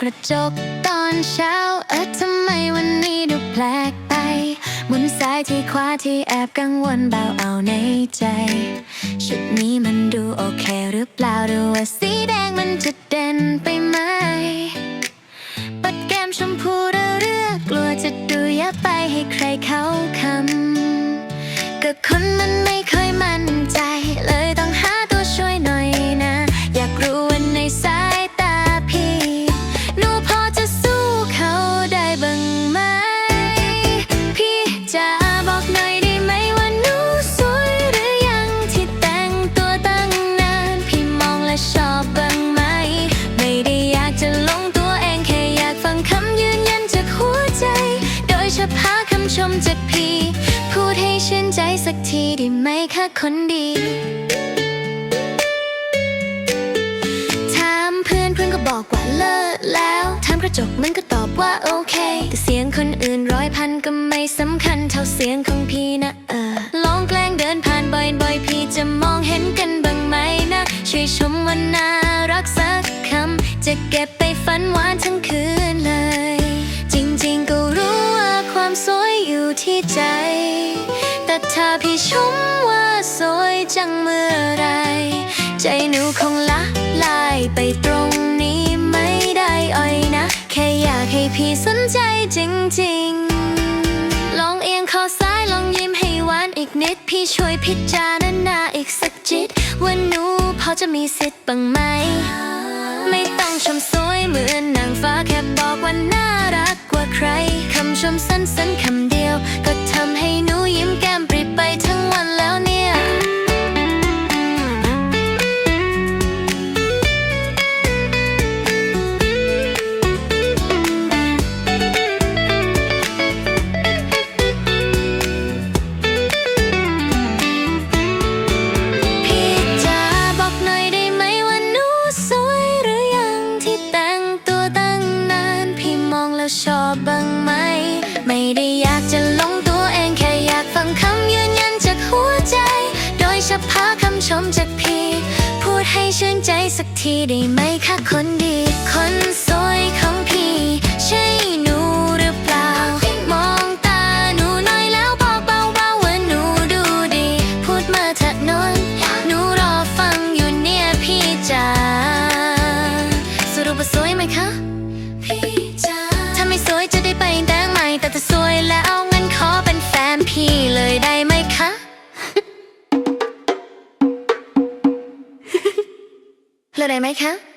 กระจกตอนเช้า เออทำไมวันนี้ดูแปลกไปมุนซ้ายที่ขวาที่แอบกังวลเบาเอาในใจ ชุดนี้มันดูโอเคหรือเปล่าหรือว่าสีแดงมันจะเด่นไปไหม ปัดแก้มชมพูเรื่อกลัวจะดูยับไปให้ใครเขาคำก็คนมัน ชมจากพี่ พูดให้ชื่นใจสักทีได้ไหมคะคนดี ถามเพื่อนเพื่อนก็บอกว่าเลิกแล้วถามกระจกมันก็ตอบว่าโอเค แต่เสียงคนอื่นร้อยพันก็ไม่สำคัญเท่าเสียงของพี่นะเออ ลองแกล้งเดินผ่านบ่อยๆ พี่จะมองเห็นกันบ้างไหมนะ ช่วยชมว่าน่ารักสักคำจะเก็บ ที่ใจ แต่ถ้าพี่ชมว่าสวยจังเมื่อไร ใจหนูคงละลายไปตรงนี้ไม่ได้อ่อยนะ แค่อยากให้พี่สนใจจริงๆ ลองเอียงคอซ้ายลองยิ้มให้หวานอีกนิด พี่ช่วยพิจารณาอีกสักจิต ว่าหนูพอจะมีสิทธิ์บ้างไหม ไม่ต้องชมสวยเหมือนนางฟ้าแค่บอกว่าน่ารักกว่าใคร คำชมสั้นๆคำเดียว ก็ทำให้หนูยิ้มแก้มปริ พาคำชมจากพี่ พูดให้ชื่นใจสักทีได้ไหมคะคนดี คนสวยของพี่ ใช่หนูหรือเปล่า มองตาหนูน่อยแล้วบอกเบาๆว่าหนูดูดี พูดมาเถอะนนหนูรอฟังอยู่เนี่ยพี่จ๋าสรุปว่าสวยไหมคะ เลยได้ไหมคะ